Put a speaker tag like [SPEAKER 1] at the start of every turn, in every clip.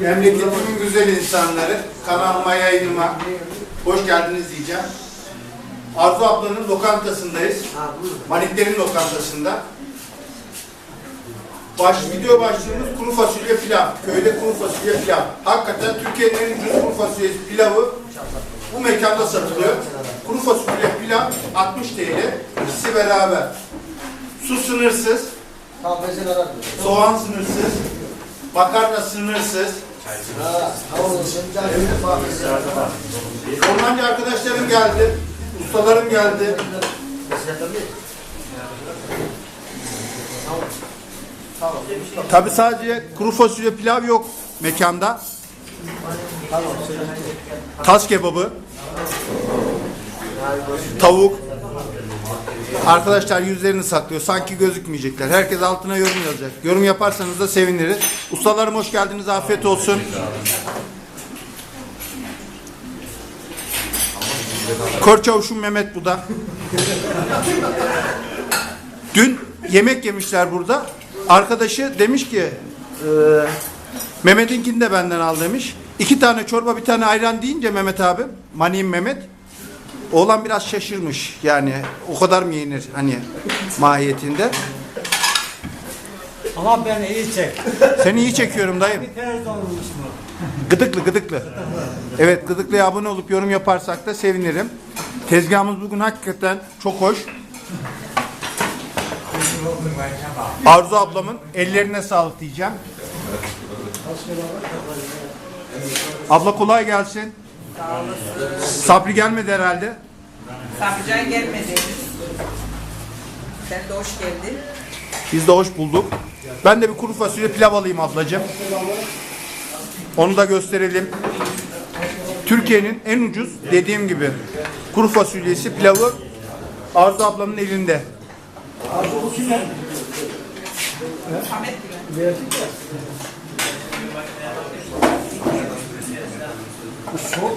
[SPEAKER 1] Memleketimin
[SPEAKER 2] güzel insanları, kanalıma yayınıma hoş geldiniz diyeceğim. Arzu ablanın lokantasındayız. Maniklerin lokantasında. Baş, video başlığımız kuru fasulye pilav. Köyde kuru fasulye pilav. Hakikaten Türkiye'nin en ucuz kuru fasulye pilavı bu mekanda satılıyor. Kuru fasulye pilav 60 TL. İkisi beraber. Su sınırsız, Soğan sınırsız, makarna sınırsız.
[SPEAKER 1] Ha. Canım kahvesi arar.
[SPEAKER 2] Ormancı arkadaşlarım geldi, ustalarım geldi.
[SPEAKER 1] Tabi
[SPEAKER 2] sadece kuru fasulye pilav yok mekanda. Tas kebabı,
[SPEAKER 1] tavuk.
[SPEAKER 2] Arkadaşlar yüzlerini saklıyor. Sanki gözükmeyecekler. Herkes altına yorum yazacak. Yorum yaparsanız da seviniriz. Ustalarım hoş geldiniz. Afiyet olsun. Kör çavuşum Mehmet bu da. Dün yemek yemişler burada. Arkadaşı demiş ki e, Mehmet'inkini de benden al demiş. İki tane çorba bir tane ayran deyince Mehmet abi Maniğim Mehmet oğlan biraz şaşırmış yani o kadar mı yenir hani mahiyetinde.
[SPEAKER 3] Ama ben iyi çek.
[SPEAKER 2] Seni iyi çekiyorum dayım. Bir
[SPEAKER 3] kere mu?
[SPEAKER 2] Gıdıklı gıdıklı. Evet gıdıklıya abone olup yorum yaparsak da sevinirim. Tezgahımız bugün hakikaten çok hoş. Arzu ablamın ellerine sağlık diyeceğim. Abla kolay gelsin. Sabri gelmedi herhalde.
[SPEAKER 4] Sabrican gelmedi. Sen de hoş geldin.
[SPEAKER 2] Biz de hoş bulduk. Ben de bir kuru fasulye pilav alayım ablacığım. Onu da gösterelim. Türkiye'nin en ucuz dediğim gibi kuru fasulyesi pilavı Arzu ablamın elinde.
[SPEAKER 3] Ahmet gibi.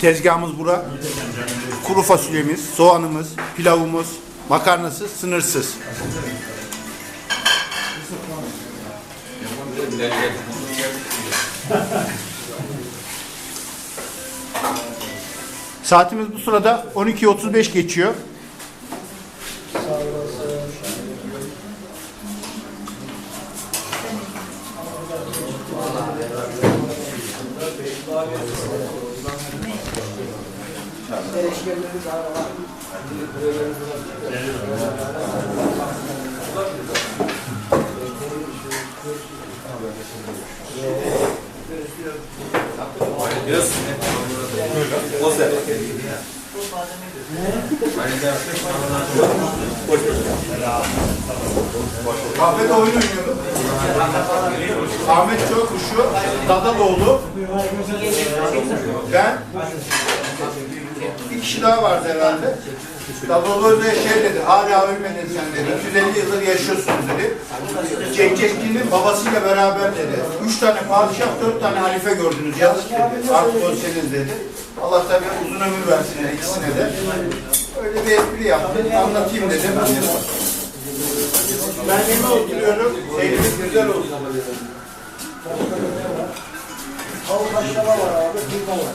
[SPEAKER 2] Tezgahımız bura. Kuru fasulyemiz, soğanımız, pilavımız, makarnası sınırsız. Saatimiz bu sırada 12.35 geçiyor.
[SPEAKER 5] Kahvede
[SPEAKER 2] oyun oynuyorduk.
[SPEAKER 6] Ahmet
[SPEAKER 2] Çökuşu, Dadaloğlu,
[SPEAKER 6] ben, bir
[SPEAKER 7] kişi
[SPEAKER 2] daha vardı herhalde. Dadaloğlu da şey dedi, hala ölmedin sen dedi, 250 yıldır yaşıyorsun dedi.
[SPEAKER 7] Cenk Keskin'in
[SPEAKER 2] babasıyla beraber dedi. Üç tane padişah, dört tane halife gördünüz, yazık dedi. Artık ölseniz dedi. Allah tabii uzun ömür versin her ikisine de. Öyle bir espri yaptım, anlatayım dedim.
[SPEAKER 7] Ben yeme oturuyorum. Elimiz güzel olsun.
[SPEAKER 3] Tavuk haşlama var abi. Kıyma var.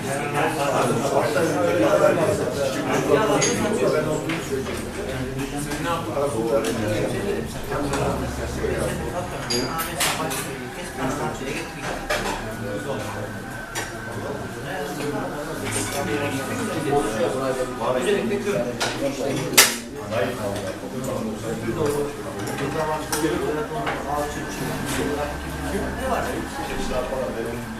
[SPEAKER 6] Ne
[SPEAKER 5] var?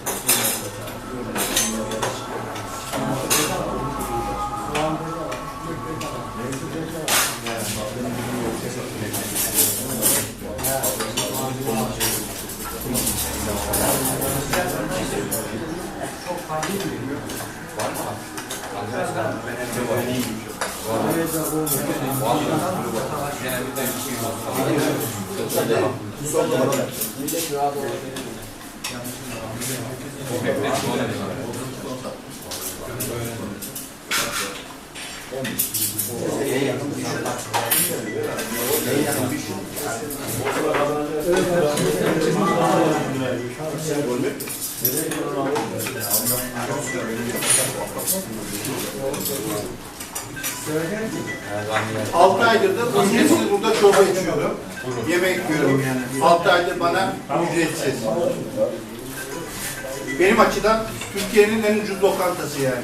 [SPEAKER 5] Görmek mi?
[SPEAKER 2] Altı aydır da ücretsiz burada çorba içiyorum. Yemek yiyorum. Altı aydır bana ücretsiz. Benim açıdan Türkiye'nin en ucuz lokantası yani.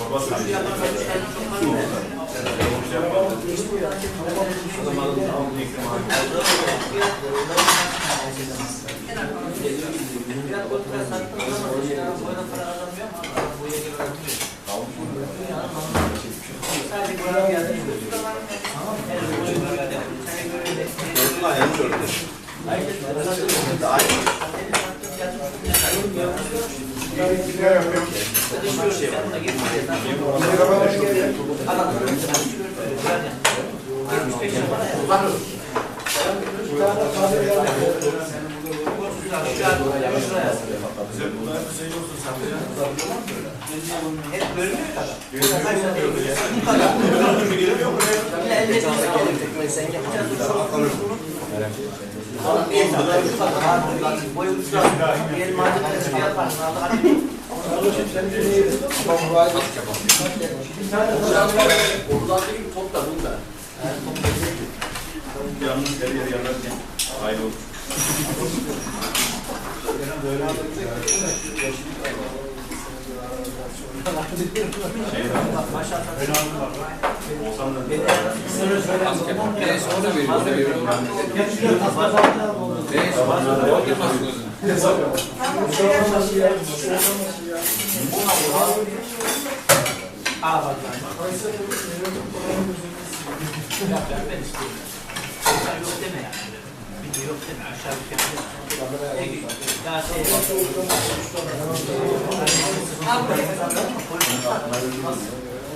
[SPEAKER 5] Baba söylüyor.
[SPEAKER 6] Sadece buraya geldiğimizde. Tamam. Yani buraya geldiğimizde. Yanlış ördü. Hep bölünüyor kadar. Bu kadar. İlla elde etmesi gerekecek. Sen yapacaksın.
[SPEAKER 7] Oğlum bir yeter.
[SPEAKER 6] Boyu uçlar. Bir elma yaparsın. Allah'a
[SPEAKER 7] Oradan değil top da bunda. Yani top da değil.
[SPEAKER 5] Yalnız her yere yanarken ayrı olur.
[SPEAKER 6] Ben
[SPEAKER 5] sonra veriyorum.
[SPEAKER 6] Ben sonra veriyorum. Ben sonra
[SPEAKER 5] veriyorum.
[SPEAKER 3] Abi.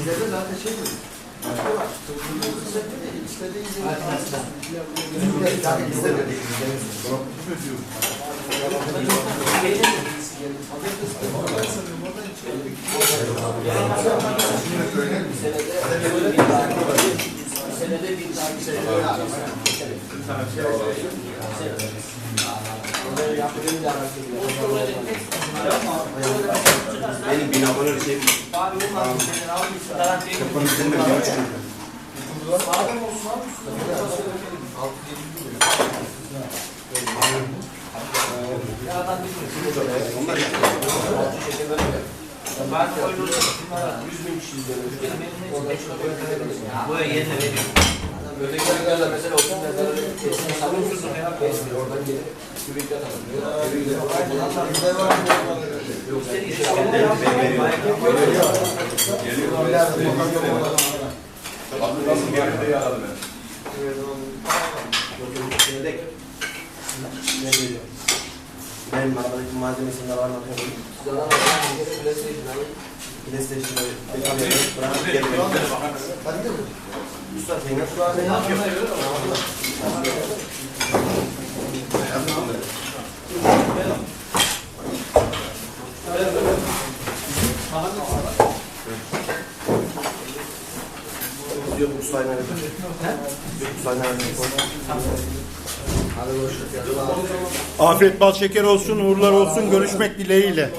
[SPEAKER 6] İzledi
[SPEAKER 1] zaten şey mi? İstediği izin. Zaten izlemedi.
[SPEAKER 6] Benim bin
[SPEAKER 1] abone şey.
[SPEAKER 6] Kapanın senin de bir buçuk.
[SPEAKER 7] Onlar ya. Böyle yerlerde mesela otur mezarı kesin sanıyorsun ya. Kesmiyor oradan gelip kübik atalım.
[SPEAKER 5] Aklı nasıl bir yerde yaradı ben.
[SPEAKER 1] Benim arkadaşım malzemesinde var mı? PlayStation'ı bırakıp gelmeyi. Hadi mi? Usta sen
[SPEAKER 7] nasıl ne yapıyorsun? Yok ustayla
[SPEAKER 1] ne
[SPEAKER 7] yapıyorsun?
[SPEAKER 1] Yok ustayla ne yapıyorsun?
[SPEAKER 2] Afiyet bal şeker olsun, uğurlar olsun. Görüşmek dileğiyle.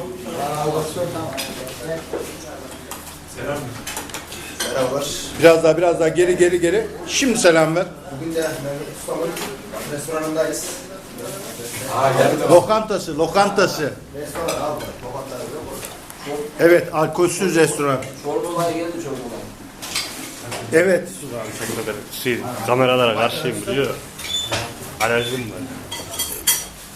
[SPEAKER 1] Merhabalar.
[SPEAKER 2] Biraz daha biraz daha geri geri geri. Şimdi selam ver.
[SPEAKER 1] Bugün de Mehmet Usta'nın restoranındayız.
[SPEAKER 2] Lokantası, lokantası.
[SPEAKER 1] Restoran abi. Babaklar yok.
[SPEAKER 2] Evet, alkolsüz restoran.
[SPEAKER 7] Çorbalar geldi çorbalar.
[SPEAKER 2] Evet.
[SPEAKER 8] Şey, kameralara karşıyım biliyor. Alerjim var.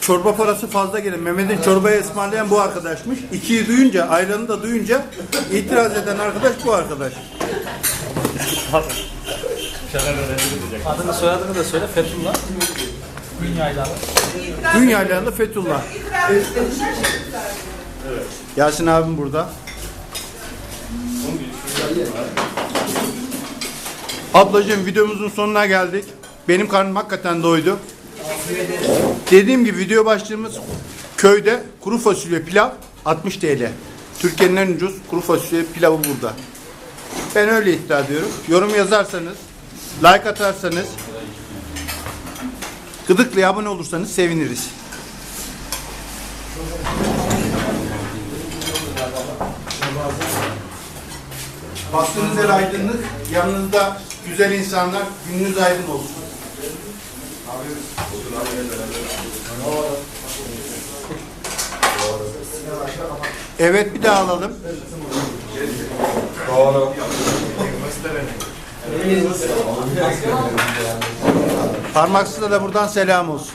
[SPEAKER 2] Çorba parası fazla gelir. Mehmet'in çorbayı ısmarlayan bu arkadaşmış. İkiyi duyunca, ayranı da duyunca itiraz eden arkadaş bu arkadaş.
[SPEAKER 8] Adını
[SPEAKER 6] soyadını da söyle Fethullah. Dünyayla.
[SPEAKER 2] Dünyayla Fethullah. Yasin abim burada. Ablacığım videomuzun sonuna geldik. Benim karnım hakikaten doydu. Dediğim gibi video başlığımız köyde kuru fasulye pilav 60 TL. Türkiye'nin en ucuz kuru fasulye pilavı burada. Ben öyle iddia ediyorum. Yorum yazarsanız, like atarsanız, gıdıklıya abone olursanız seviniriz. Baktığınız yer aydınlık, yanınızda güzel insanlar, gününüz aydın olsun. Evet bir daha alalım. Parmaksız'a da buradan selam olsun.